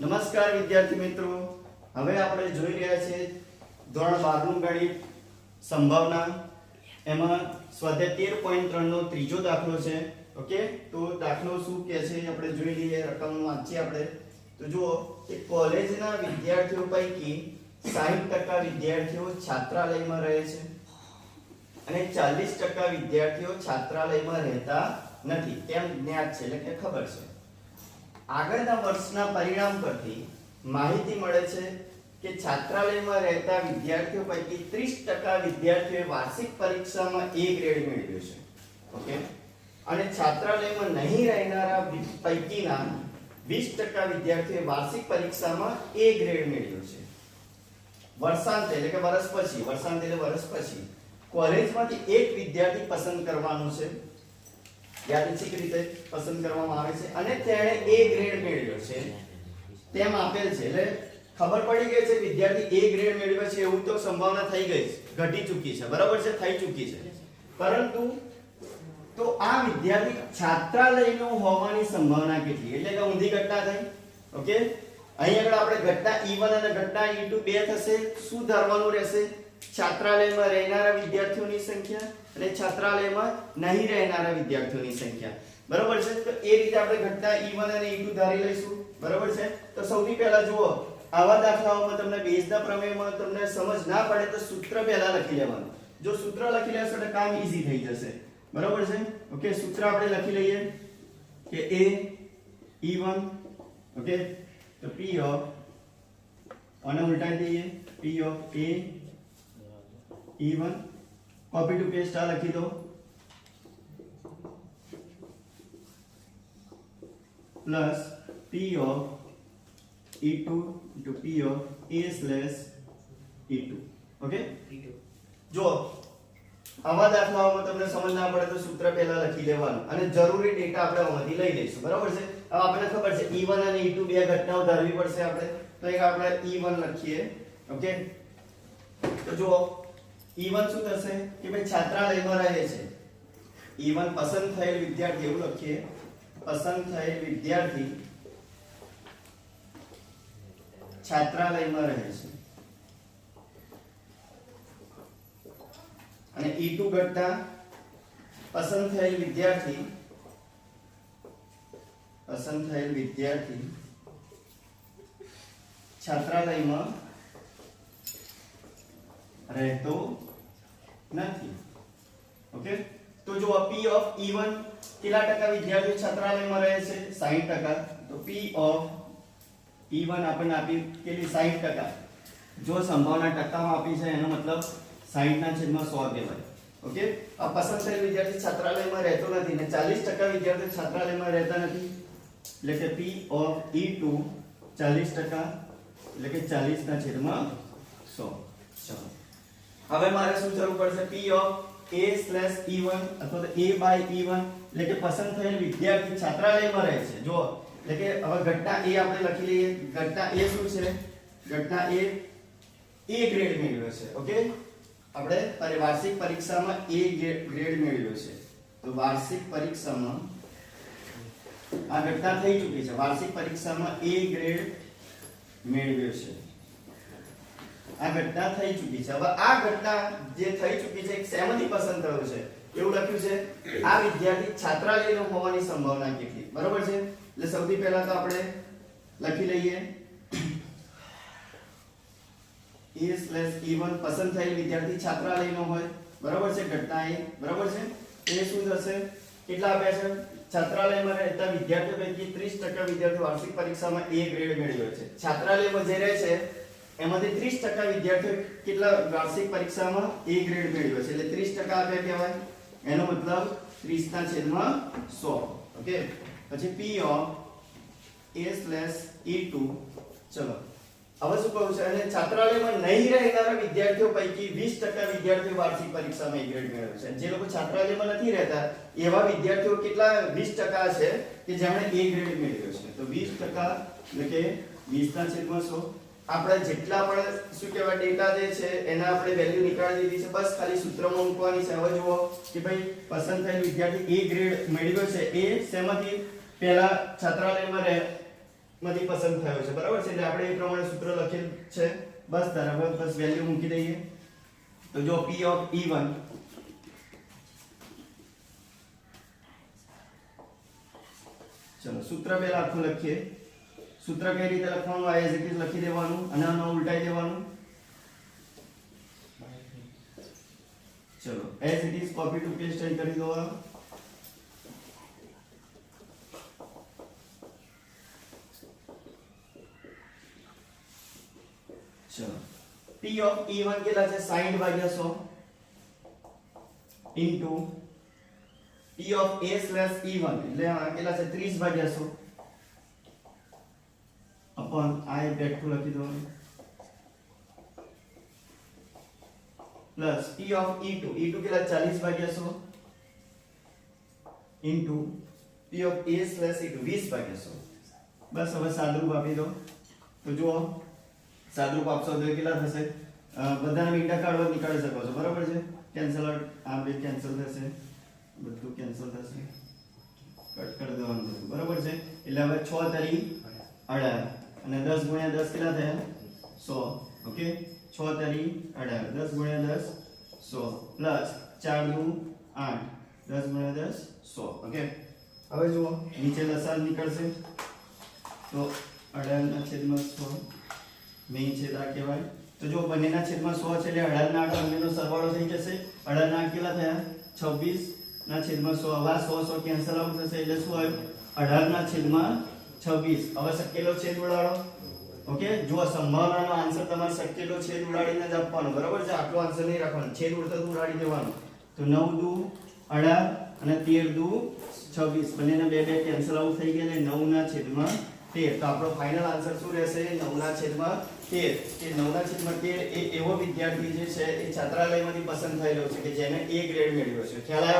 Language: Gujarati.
નમસ્કાર વિદ્યાર્થી મિત્રો. હવે આપણે જોઈ રહ્યા છીએ ધોરણ 12 નું ગણિત સંભાવના. એમાં સ્વાધ્યાય તેર પોઈન્ટ ત્રણ નો ત્રીજો દાખલો છે. ઓકે? તો દાખલો શું કહે છે આપણે જોઈ લઈએ રકમ વાંચીએ આપણે. તો જુઓ કે કોલેજના વિદ્યાર્થીઓ પૈકી સાહીઠ ટકા વિદ્યાર્થીઓ છાત્રાલયમાં રહે છે અને ચાલીસ ટકા વિદ્યાર્થીઓ છાત્રાલયમાં રહેતા નથી. તેમ જ્ઞાત છે, એટલે કે ખબર છે. આગળના વર્ષના પરિણામ પરથી માહિતી મળે છે કે છાત્રાલયમાં રહેતા વિદ્યાર્થીઓ પૈકી 30% વિદ્યાર્થીઓએ વાર્ષિક પરીક્ષામાં એ ગ્રેડ મેળવ્યો છે. ઓકે? અને છાત્રાલયમાં નહીં રહેનારા પૈકીના 20% વિદ્યાર્થીઓએ વાર્ષિક પરીક્ષામાં એ ગ્રેડ મેળવ્યો છે. વર્ષાંત, એટલે કે વર્ષ પછી, વર્ષાંત એટલે વર્ષ પછી, કોલેજમાંથી એક વિદ્યાર્થી પસંદ કરવાનો છે. યાદચ્છિક રીતે પસંદ કરવામાં આવે છે? અને તેણે એ ગ્રેડ મેળવ્યો છે. તેમ આપેલ છે. એટલે ખબર પડી ગઈ છે, વિદ્યાર્થી એ ગ્રેડ મેળવ્યો છે એવું તો સંભાવના થઈ ગઈ છે. ઘટી ચૂકી છે. બરાબર છે? થઈ ચૂકી છે. પરંતુ તો આ વિદ્યાર્થી છાત્રાલયનો હોવાની સંભાવના કેટલી? એટલે કે ઊંધી ઘટના થઈ. ઓકે? અહીં આગળ આપણે ઘટના E1 અને ઘટના E2 બે થશે. શું ધારવાનું રહેશે? છાત્રાલયમાં રહેનારા વિદ્યાર્થીઓની સંખ્યા અને છાત્રાલયમાં નહીં રહેનારા વિદ્યાર્થીઓની સંખ્યા. બરોબર છે? તો એ રીતે આપણે ઘટના E1 અને E2 ધારી લઈશું. બરોબર છે? તો સૌથી પહેલા જુઓ, આવા દાખલાઓમાં તમને બેઝના પ્રમેયમાં તમને સમજ ના પડે તો સૂત્ર પહેલા લખી લેવાનું. જો સૂત્ર લખી લેશો તો કામ ઈઝી થઈ જશે. બરોબર છે? ઓકે, સૂત્ર આપણે લખી લઈએ કે a e1 ઓકે? તો p ઓફ અને ઉલટાવી દઈએ. P of a e1 copy to paste આ લખી દો. Plus P of e2 into p of a slash e2 okay જો, આવા દાખલાઓમાં તમને સમજ ના પડે તો સૂત્ર પહેલા લખી લેવાનું. અને જરૂરી ડેટા આપણે આમાંથી લઈ લઈશું. બરાબર છે? હવે આપણને ખબર છે E1 અને E2 બે ઘટનાઓ ધારવી પડશે આપણે. તો એક આપણે E1 લખીએ. ઓકે તો જો E1 શું થશે? કે ભાઈ છાત્રાલયમાં રહે છે. E1 પસંદ થયેલ વિદ્યાર્થી, એવું લખીએ, પસંદ થયેલ વિદ્યાર્થી છાત્રાલયમાં રહે છે. અને E2 ઘટના પસંદ થયેલ વિદ્યાર્થી, પસંદ થયેલ વિદ્યાર્થી છાત્રાલયમાં રહેતો નથી. ઓકે તો જો P ઓફ E1 કેટલા ટકા વિદ્યાર્થીઓ છાત્રાલયમાં રહે છે? 60 ટકા. તો P ઓફ E1 આપણને આપી કેટલી? 60 ટકા. જો સંભાવના ટકામાં આપી છે, એનો મતલબ 60 ના છેદમાં 100 કહેવાય. ઓકે આ પસંદ થયેલ વિદ્યાર્થી છાત્રાલયમાં રહેતો નથી ને 40 ટકા વિદ્યાર્થીઓ છાત્રાલયમાં રહેતા નથી. એટલે કે P ઓફ E2 40 ટકા, એટલે કે 40 ના છેદમાં 100 ચલો. હવે મારે શું કરવું પડશે? P of A slash E1 અથવા તો A by E1 એટલે કે પસંદ થયેલ વિદ્યાર્થી છાત્રાલયમાં રહે છે. જો એટલે કે હવે ઘટના A આપણે લખી લઈએ. ઘટના A શું છે? ઘટના A A ગ્રેડ મેળવ્યો છે. ઓકે આપણે વાર્ષિક પરીક્ષામાં A ગ્રેડ મેળવ્યો છે. તો વાર્ષિક પરીક્ષામાં આ ઘટના થઈ ચૂકી છે. વાર્ષિક પરીક્ષામાં A ગ્રેડ મેળવ્યો છે. આ ઘટના થઈ ચૂકી છે. હવે આ ઘટના જે થઈ ચૂકી છે શેમાંથી પસંદ થયો છે? એવું લખ્યું છે, આ વિદ્યાર્થી છાત્રાલયનો હોવાની સંભાવના કેટલી? બરોબર છે? એટલે સૌથી પહેલા તો આપણે લખી લઈએ. E e1 પસંદ થયેલ વિદ્યાર્થી છાત્રાલયનો હોય. બરોબર છે? ઘટના એ. બરોબર છે? એ શું થશે? કેટલા આપ્યા છે? છાત્રાલયમાં રહેતા વિદ્યાર્થીઓ પૈકી 30% વિદ્યાર્થીઓ વાર્ષિક પરીક્ષામાં A ગ્રેડ મેળવ્યો છે. છાત્રાલયમાં જે રહે છે એમાંથી 30% વિદ્યાર્થીઓ કેટલા વાર્ષિક પરીક્ષામાં એ ગ્રેડ મેળવ્યો છે? એટલે 30% આપ્યા કહેવાય. એનો મતલબ 30 ના છેદમાં સો. ઓકે? પછી પી A slash E2 ચલો. હવે શું કહું છે? અને છાત્રાલયમાં નહીં રહેનારા વિદ્યાર્થીઓ પૈકી 20% વિદ્યાર્થીઓ વાર્ષિક પરીક્ષામાં ગ્રેડ મેળવ્યો છે. જે લોકો છાત્રાલયમાં નથી રહેતા, એવા વિદ્યાર્થીઓ કેટલા 20% છે કે જેમણે એ ગ્રેડ મેળવ્યો છે? તો 20% એટલે કે 20 ના છેદમાં 100 આપણે જેટલા પણ શું કહેવાય ડેટા જે છે, એના આપણે વેલ્યુ નીકાળી દીધી છે. બસ ખાલી સૂત્રમાં મૂકવાની છે. હવે જુઓ કે ભાઈ પસંદ થયેલ વિદ્યાર્થી એ ગ્રેડ મેળવ્યો છે. એ શેમાંથી? પહેલા છાત્રાલયમાં રહે, માંથી પસંદ થયો છે. બરાબર છે? એટલે આપણે એ પ્રમાણે સૂત્ર લખેલ છે. બસ હવે બસ વેલ્યુ મૂકી દઈએ. તો જો p ઓફ e1 ચલો, સૂત્ર પહેલા આખું લખીએ. સૂત્ર કઈ રીતે લખવાનું? આ એઝ લખી દેવાનું અને આનો ઉલટાઈ દેવાનું. ચલો as it is copy to paste અહીં કરી દો. ચલો, p ઓફ e1 કેટલા છે? 60 ભાગ્યા 100 into p of a slash e1 એટલે આ કેટલા છે? 30 ભાગ્યા 100 અપોન આ એક બેઠું લખી દો plus p of e2 e2 કેટલા? 40 ભાગ્યા 100 into p of a slash e2 20 ભાગ્યા 100 બસ હવે સાદુરૂપ આપી દો. તો જુઓ. સાદુરૂપ આપશો તો કેટલા થશે? બધાને મીંડા કાઢવા નીકાળી શકો છો. બરાબર છે? કેન્સલ આ બે કેન્સલ થશે. બધું કેન્સલ થશે. કટ કરી દેવાનું બરાબર છે? એટલે હવે 6 તરી 18 અને 10 ગુણ્યા 10 કેટલા થયા? 100 ઓકે? 6 તરી 18 10 ગુણ્યા 10 100 પ્લસ 4 દુ 8 10 ગુણ્યા 10 100 ઓકે? હવે જુઓ. નીચે લસાઅ નીકળશે. તો 18 ના છેદમાં 100 મેં છે આ કહેવાય. તો જો બંનેના છેદમાં 100 છે એટલે 18 ના આઠ બંનેનો સરવાળો થઈ જશે. 18 ના કેટલા થયા? 26 ના છેદમાં 100 હવે આ 100 100 કેન્સલ આઉટ થશે એટલે શું આવ્યું 18 ના છેદમાં 26 હવે શકેલો છેદ ઉડાડો. ઓકે? જો સંભાવનાનો આન્સર તમારે શકેલો છેદ ઉડાડીને જ આપવાનો. બરાબર છે? આટલો આન્સર નહીં રાખવાનો. છેદ ઉડતો ઉડાડી દેવાનો. તો નવ દુ 18 અને તેર દુ 26 બંનેના બે બે કેન્સલ આઉટ થઈ ગયા એટલે નવના છેદમાં તેર. તો આપણો ફાઇનલ આન્સર શું રહેશે? નવના છેદમાં તેર. કે 9 ના છેદમાં તેર એ એવો વિદ્યાર્થી જે છે એ છાત્રાલયમાંથી પસંદ થયેલો છે કે જેને એ ગ્રેડ મેળવ્યો છે. ખ્યાલ